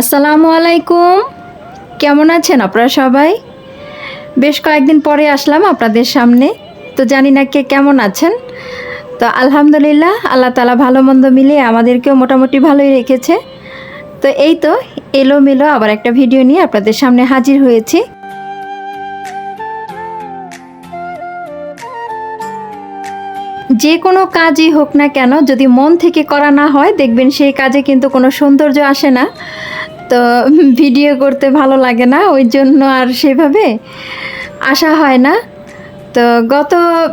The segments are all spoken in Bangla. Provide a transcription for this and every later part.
আসসালামু আলাইকুম। কেমন আছেন আপনারা সবাই? বেশ কয়েকদিন পরে আসলাম আপনাদের সামনে। তো জানি না কে কেমন আছেন। তো আলহামদুলিল্লাহ, আল্লাহ তালা ভালো মন্দ মিলিয়ে আমাদেরকেও মোটামুটি ভালোই রেখেছে। তো এই তো এলো মেলো আবার একটা ভিডিও নিয়ে আপনাদের সামনে হাজির হয়েছি। যে কোনো কাজই হোক না কেন, যদি মন থেকে করা না হয়, দেখবেন সেই কাজে কিন্তু কোনো সৌন্দর্য আসে না। তো ভিডিও করতে ভালো লাগে না, ওই জন্য আর সেভাবে আসা হয় না। তো গত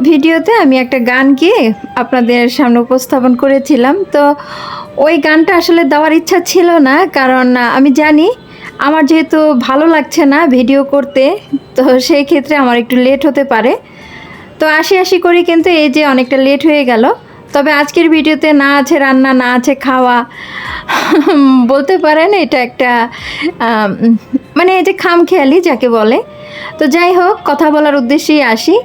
ভিডিওতে আমি একটা গান গিয়ে আপনাদের সামনে উপস্থাপন করেছিলাম। তো ওই গানটা আসলে দেওয়ার ইচ্ছা ছিল না, কারণ আমি জানি আমার যেহেতু ভালো লাগছে না ভিডিও করতে, তো সেই ক্ষেত্রে আমার একটু লেট হতে পারে। তো আশি আশি করে, কিন্তু এই যে অনেকটা লেট হয়ে গেল। তবে আজকের ভিডিওতে না আছে রান্না, না আছে খাওয়া। বলতে পারেন এটা একটা মানে এই যে খামখেয়ালি যাকে বলে। তো যাই হোক, কথা বলার উদ্দেশ্যেই আসি।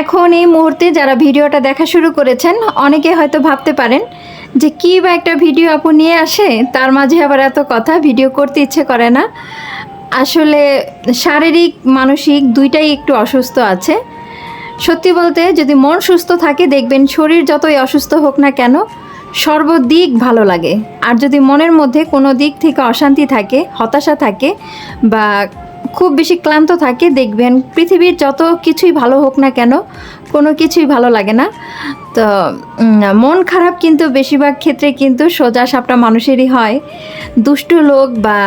এখন এই মুহূর্তে যারা ভিডিওটা দেখা শুরু করেছেন, অনেকে হয়তো ভাবতে পারেন যে কী বা একটা ভিডিও আপু নিয়ে আসে, তার মাঝে আবার এত কথা, ভিডিও করতে ইচ্ছে করে না। আসলে শারীরিক, মানসিক দুইটাই একটু অসুস্থ আছে। সত্যি বলতে যদি মন সুস্থ থাকে, দেখবেন শরীর যতই অসুস্থ হোক না কেন, সর্বদিক ভালো লাগে। আর যদি মনের মধ্যে কোনো দিক থেকে অশান্তি থাকে, হতাশা থাকে বা খুব বেশি ক্লান্ত থাকে, দেখবেন পৃথিবীর যত কিছুই ভালো হোক না কেন, কোনো কিছুই ভালো লাগে না। তো মন খারাপ কিন্তু বেশিরভাগ ক্ষেত্রে কিন্তু সোজা সাপটা মানুষেরই হয়। দুষ্টু লোক বা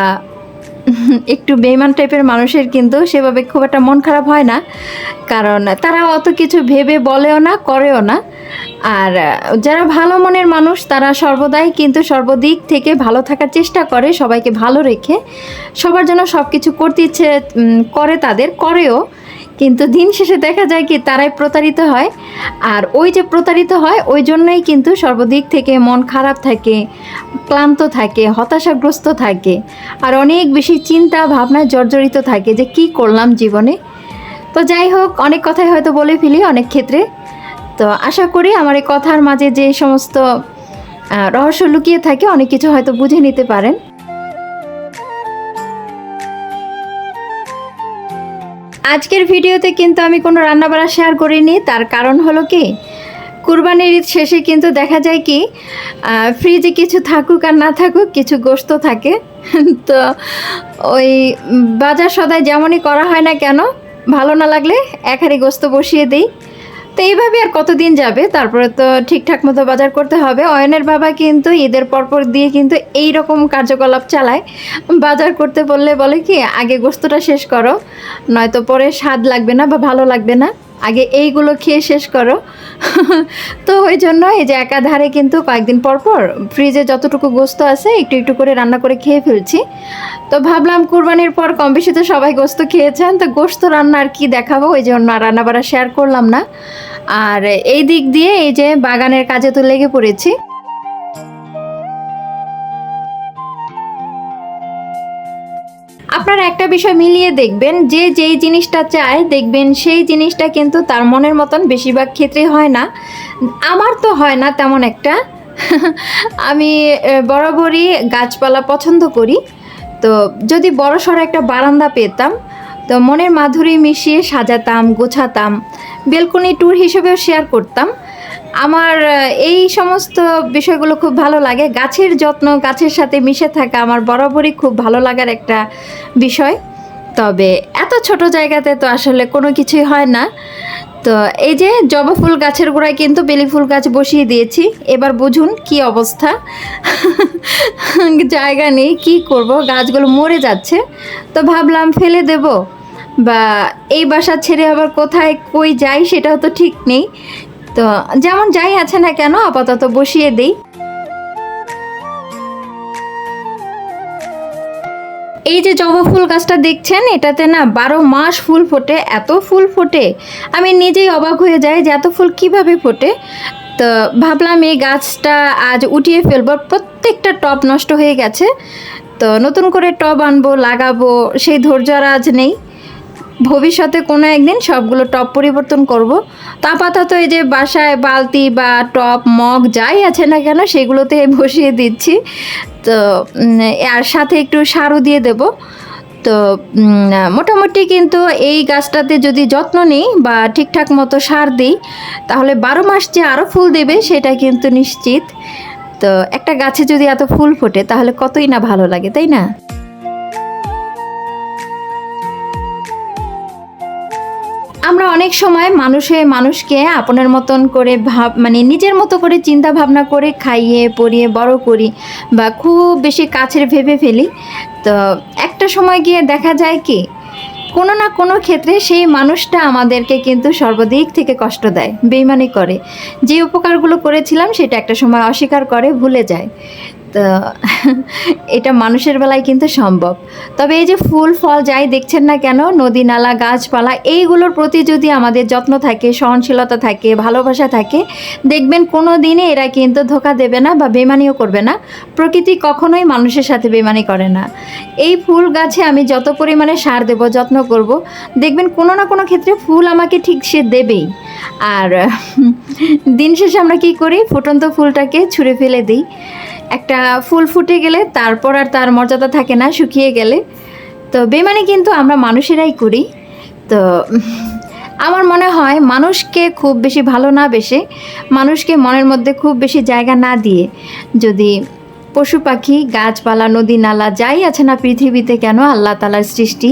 একটু বেইমান টাইপের মানুষের কিন্তু সেভাবে খুব একটা মন খারাপ হয় না। কারণ তারা অত কিছু ভেবে বলেও না, করেও না। আর যারা ভালো মনের মানুষ, তারা সর্বদাই কিন্তু সর্বদিক থেকে ভালো থাকার চেষ্টা করে, সবাইকে ভালো রেখে। সবার জন্য সব কিছু করতে ইচ্ছে করে তাদের, করেও। কিন্তু দিন শেষে দেখা যায় কি তারাই প্রতারিত হয়। আর ওই যে প্রতারিত হয়, ওই জন্যই কিন্তু সর্বদিক থেকে মন খারাপ থাকে, ক্লান্ত থাকে, হতাশাগ্রস্ত থাকে। আর অনেক বেশি চিন্তা ভাবনায় জর্জরিত থাকে যে কি করলাম জীবনে। তো যাই হোক, অনেক কথাই হয়তো বলে ফেলি অনেক ক্ষেত্রে। তো আশা করি আমার এই কথার মাঝে যে সমস্ত রহস্য লুকিয়ে থাকে, অনেক কিছু হয়তো বুঝে নিতে পারেন। আজকের ভিডিওতে কিন্তু আমি কোনো রান্নাবাড়া শেয়ার করিনি। তার কারণ হলো কি? কুরবানির ঈদ শেষে কিন্তু দেখা যায় কি ফ্রিজে কিছু থাকুক আর না থাকুক, কিছু গোস্ত থাকে। তো ওই বাজার সদায় যেমনই করা হয় না কেন, ভালো না লাগলে এক হারি গোস্ত বসিয়ে দিই। তো এইভাবে আর কতদিন যাবে? তারপরে তো ঠিকঠাক মতো বাজার করতে হবে। অয়নের বাবা কিন্তু ঈদের পরপর দিয়ে কিন্তু এই রকম কার্যকলাপ চালায়। বাজার করতে বললে বলে কি, আগে গোস্তটা শেষ করো, নয়তো পরে স্বাদ লাগবে না বা ভালো লাগবে না। আগে এইগুলো খেয়ে শেষ করো। তো ওই জন্য এই যে একাধারে কিন্তু কয়েকদিন পর পর ফ্রিজে যতটুকু গোস্ত আছে একটু একটু করে রান্না করে খেয়ে ফেলছি। তো ভাবলাম কুরবানির পর কম বেশি তো সবাই গোস্ত খেয়েছেন, তো গোস্ত রান্না আর কি দেখাবো, ওই জন্য রান্না বাড়া শেয়ার করলাম না। আর এই দিক দিয়ে এই যে বাগানের কাজে তো লেগে পড়েছি। আপনারা একটা বিষয় মিলিয়ে দেখবেন, যে যেই জিনিসটা চায় দেখবেন সেই জিনিসটা কিন্তু তার মনের মতন বেশিরভাগ ক্ষেত্রে হয় না। আমার তো হয় না তেমন একটা। আমি বরাবরই গাছপালা পছন্দ করি। তো যদি বড় সড়ো একটা বারান্দা পেতাম, তো মনের মাধুরী মিশিয়ে সাজাতাম, গোছাতাম, বেলকনি ট্যুর হিসেবেও শেয়ার করতাম। আমার এই সমস্ত বিষয়গুলো খুব ভালো লাগে। গাছের যত্ন, গাছের সাথে মিশে থাকা আমার বরাবরই খুব ভালো লাগার একটা বিষয়। তবে এত ছোট জায়গাতে তো আসলে কোনো কিছুই হয় না। তো এই যে জবা ফুল গাছের গোড়ায় কিন্তু বেলি ফুল গাছ বসিয়ে দিয়েছি। এবার বুঝুন কি অবস্থা। জায়গা নেই, কি করব? গাছগুলো মরে যাচ্ছে। তো ভাবলাম ফেলে দেব। বা এই বাসা ছেড়ে আবার কোথায় কই যাই সেটাও তো ঠিক নেই। তো যেমন যাই আছে না কেন, আপাতত বসিয়ে দিই। এই যে জবা ফুল গাছটা দেখছেন, এটাতে না বারো মাস ফুল ফোটে, এত ফুল ফোটে। আমি নিজেই অবাক হয়ে যাই যে এত ফুল কীভাবে ফোটে। তো ভাবলাম এই গাছটা আজ উঠিয়ে ফেলব, প্রত্যেকটা টব নষ্ট হয়ে গেছে। তো নতুন করে টব আনব, লাগাবো, সেই ধৈর্য আর আজ নেই। ভবিষ্যতে কোনো একদিন সবগুলো টপ পরিবর্তন করব। তো আপাতত এই যে বাসায় বালতি বা টপ, মগ যাই আছে না কেন সেগুলোতে বসিয়ে দিচ্ছি। তো আর সাথে একটু সারও দিয়ে দেব। তো মোটামুটি কিন্তু এই গাছটাতে যদি যত্ন নিই বা ঠিকঠাক মতো সার দিই, তাহলে বারো মাস যে আরও ফুল দেবে সেটা কিন্তু নিশ্চিত। তো, একটা গাছে যদি এত ফুল ফোটে তাহলে কতই না ভালো লাগে, তাই না? আমরা অনেক সময় মানুষে মানুষকে আপনার মতন করে ভাব মানে নিজের মতো করে চিন্তা ভাবনা করে খাইয়ে, পরিয়ে, বড় করি বা খুব বেশি কাছের ভেবে ফেলি। তো একটা সময় গিয়ে দেখা যায় কি, কোনো না কোনো ক্ষেত্রে সেই মানুষটা আমাদেরকে কিন্তু সর্বদিক থেকে কষ্ট দেয়, বেইমানি করে। যে উপকারগুলো করেছিলাম সেটা একটা সময় অস্বীকার করে, ভুলে যায়। তো এটা মানুষের বেলায় কিন্তু সম্ভব। তবে এই যে ফুল, ফল যাই দেখছেন না কেন, নদী নালা, গাছপালা, এইগুলোর প্রতি যদি আমাদের যত্ন থাকে, সহনশীলতা থাকে, ভালোবাসা থাকে, দেখবেন কোনো দিনে এরা কিন্তু ধোকা দেবে না বা বেমানিও করবে না। প্রকৃতি কখনোই মানুষের সাথে বেমানি করে না। এই ফুল গাছে আমি যত পরিমাণে সার দেব, যত্ন করব, দেখবেন কোনো না কোনো ক্ষেত্রে ফুল আমাকে ঠিক সে দেবেই। আর দিন শেষে আমরা কি করি, ফুটন্ত ফুলটাকে ছুঁড়ে ফেলে দিই। একটা ফুল ফুটে গেলে তারপর আর তার মর্যাদা থাকে না, শুকিয়ে গেলে। তো বেমানি কিন্তু আমরা মানুষেরাই করি। তো আমার মনে হয় মানুষকে খুব বেশি ভালো না বেশে, মানুষকে মনের মধ্যে খুব বেশি জায়গা না দিয়ে যদি পশু পাখি, গাছপালা, নদী, নালা যাই আছে না পৃথিবীতে কেন, আল্লাহ তালার সৃষ্টি,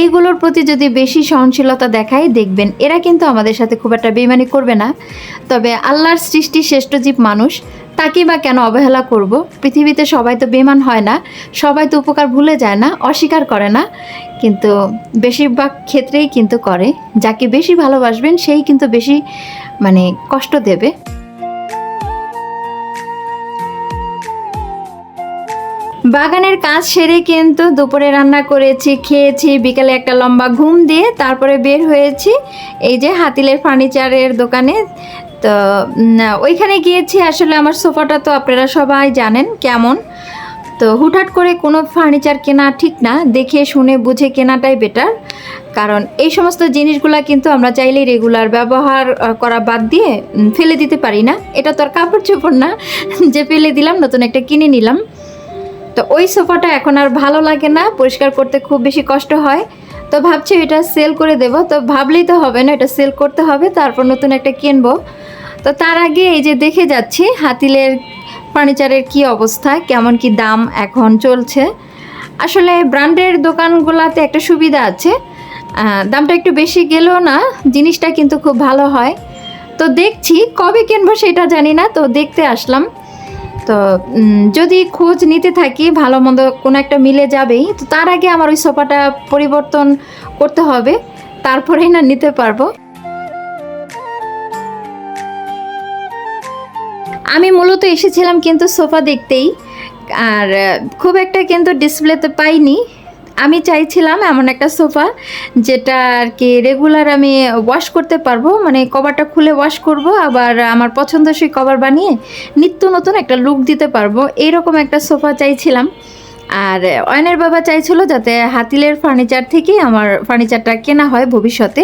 এইগুলোর প্রতি যদি বেশি সহনশীলতা দেখায়, দেখবেন এরা কিন্তু আমাদের সাথে খুব একটা বেমানি করবে না। তবে আল্লাহর সৃষ্টি শ্রেষ্ঠ জীব মানুষ তাকে বা কেন অবহেলা করব? পৃথিবীতে সবাই তো বেমান হয় না, সবাই তো উপকার ভুলে যায় না, অস্বীকার করে না। কিন্তু বেশিরভাগ ক্ষেত্রেই কিন্তু করে। যাকে বেশি ভালোবাসবেন, সেই কিন্তু বেশি মানে কষ্ট দেবে। বাগানের কাজ সেরে কিন্তু দুপুরে রান্না করেছি, খেয়েছি, বিকালে একটা লম্বা ঘুম দিয়ে তারপরে বের হয়েছি। এই যে হাতিলের ফার্নিচারের দোকানে তো ওইখানে গিয়েছি, আসলে আমার সোফাটা তো আপনারা সবাই জানেন কেমন। তো হুটহাট করে কোনো ফার্নিচার কেনা ঠিক না, দেখে, শুনে, বুঝে কেনাটাই বেটার কারণ এই সমস্ত জিনিসগুলা কিন্তু আমরা চাইলেই রেগুলার ব্যবহার করা বাদ দিয়ে ফেলে দিতে পারি না। এটা তো আর কাপড় চোপড় না, যে ফেলে দিলাম, নতুন একটা কিনে নিলাম। তো ওই সোফাটা এখন আর ভালো লাগে না, পরিষ্কার করতে খুব বেশি কষ্ট হয়। তো ভাবছি এটা সেল করে দেব। তো ভাবলেই তো হবে না, এটা সেল করতে হবে, তারপর নতুন একটা কিনবো। তো তার আগে এই যে দেখে যাচ্ছি হাতিলের ফার্নিচারের কি অবস্থা, কেমন কি দাম এখন চলছে। আসলে ব্র্যান্ডের দোকানগুলোতে একটা সুবিধা আছে। দামটা একটু বেশি গেলেও না, জিনিসটা কিন্তু খুব ভালো হয়। তো দেখছি, কবে কিনবো সেটা জানি না, তো দেখতে আসলাম। তো যদি খোঁজ নিতে থাকি, ভালো মন্দ কোনো একটা মিলে যাবেই। তো তার আগে আমার ওই সোফাটা পরিবর্তন করতে হবে, তারপরেই না নিতে পারব। আমি মূলত এসেছিলাম কিন্তু সোফা দেখতেই, আর খুব একটা কিন্তু ডিসপ্লেতে পাইনি। আমি চাইছিলাম এমন একটা সোফা যেটা আর কি রেগুলার আমি ওয়াশ করতে পারব মানে কভারটা খুলে ওয়াশ করব, আবার আমার পছন্দসই কভার বানিয়ে নিত্য নতুন একটা লুক দিতে পারব। এইরকম একটা সোফা চাইছিলাম। আর, অয়নের বাবা চাইছিল যাতে হাতিলের ফার্নিচার থেকেই আমার ফার্নিচারটা কেনা হয় ভবিষ্যতে।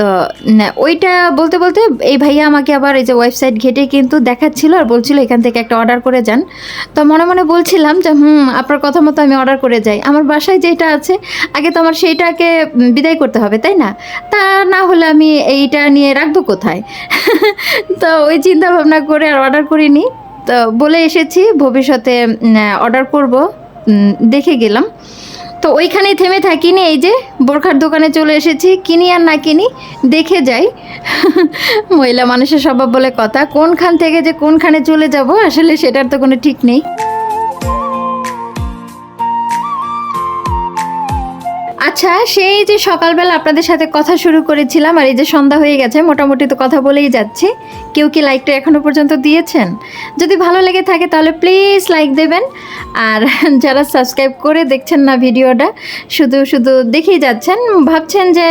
তো উম, ওইটা বলতে বলতে এই ভাইয়া আমাকে আবার এই যে ওয়েবসাইট ঘেটে কিন্তু দেখাচ্ছিল আর বলছিল এখান থেকে একটা অর্ডার করে যান। তো মনে মনে বলছিলাম যে হুম আপনার কথা মতো আমি অর্ডার করে যাই। আমার বাসায় যেটা আছে আগে তো আমার সেইটাকে বিদায় করতে হবে তাই না? তা না হলে আমি এইটা নিয়ে রাখব কোথায়? তো ওই চিন্তা ভাবনা করে আর অর্ডার করিনি। তো বলে এসেছি ভবিষ্যতে অর্ডার করব। দেখে গেলাম। তো ওইখানেই থেমে থাকিনি, এই যে বোরখার দোকানে চলে এসেছি, কিনি আর না কিনি, দেখে যাই। মহিলা মানুষের স্বভাব বলে কথা, কোনখান থেকে যে কোনখানে চলে যাব, আসলে সেটার তো কোনো ঠিক নেই। আচ্ছা সেই যে সকালবেলা আপনাদের সাথে কথা শুরু করেছিলাম আর এই যে সন্ধ্যা হয়ে গেছে, মোটামুটি তো কথা বলেই যাচ্ছে। কেউ কি লাইকটা এখনও পর্যন্ত দিয়েছেন? যদি ভালো লেগে থাকে তাহলে প্লিজ লাইক দেবেন। আর যারা সাবস্ক্রাইব করে দেখছেন না ভিডিওটা, শুধু শুধু দেখেই যাচ্ছেন, ভাবছেন যে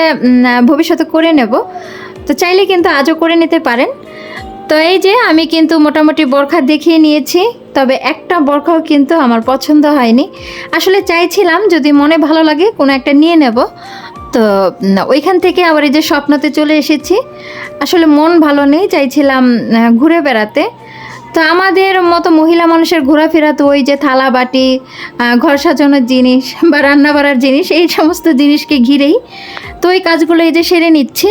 ভবিষ্যতে করে নেব। তো চাইলে কিন্তু আজও করে নিতে পারেন। তো এই যে আমি কিন্তু মোটামুটি বোরখা দেখিয়ে নিয়েছি। তবে একটা বরখাও কিন্তু আমার পছন্দ হয়নি। আসলে চাইছিলাম, যদি মনে ভালো লাগে, কোনো একটা নিয়ে নেব। তো ওইখান থেকে আবার এই যে স্বপ্নতে চলে এসেছি। আসলে মন ভালো নেই, চাইছিলাম ঘুরে বেড়াতে। তো আমাদের মতো মহিলা মানুষের ঘোরাফেরা তো ওই যে থালা বাটি ঘর সাজানোর জিনিস বা রান্না বাড়ার জিনিস, এই সমস্ত জিনিসকে ঘিরেই তো ওই কাজগুলো এই যে সেরে নিচ্ছি।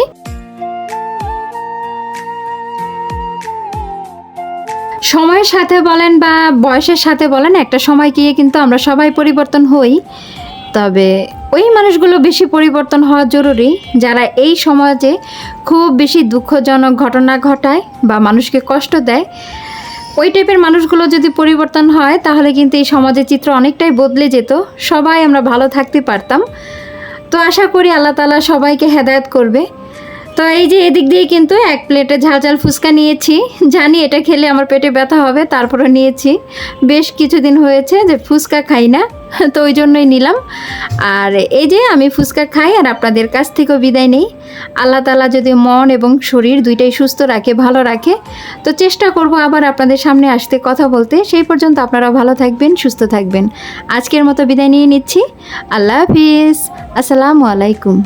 সময়ের সাথে বলেন বা বয়সের সাথে বলেন, একটা সময় গিয়ে কিন্তু আমরা সবাই পরিবর্তন হই। তবে ওই মানুষগুলো বেশি পরিবর্তন হওয়া জরুরি, যারা এই সমাজে খুব বেশি দুঃখজনক ঘটনা ঘটায় বা মানুষকে কষ্ট দেয়। ওই টাইপের মানুষগুলো যদি পরিবর্তন হয়, তাহলে কিন্তু এই সমাজের চিত্র অনেকটাই বদলে যেত। সবাই আমরা ভালো থাকতে পারতাম। তো আশা করি আল্লাহ তালা সবাইকে হেদায়ত করবে। তো এই যে এদিক দিয়ে কিন্তু এক প্লেটে ঝাল ঝাল ফুচকা নিয়েছি। জানি এটা খেলে আমার পেটে ব্যথা হবে তারপরে নিয়েছি। বেশ কিছুদিন হয়েছে যে ফুচকা খাই না, তো ওই জন্যই নিলাম। আর এই যে আমি ফুচকা খাই আর আপনাদের কাছ থেকেও বিদায় নেই। আল্লাহ তালা যদি মন এবং শরীর দুইটাই সুস্থ রাখে, ভালো রাখে, তো চেষ্টা করব আবার আপনাদের সামনে আসতে কথা বলতে। সেই পর্যন্ত আপনারা ভালো থাকবেন, সুস্থ থাকবেন। আজকের মতো বিদায় নিয়ে নিচ্ছি। আল্লাহ হাফিজ। আসসালামু আলাইকুম।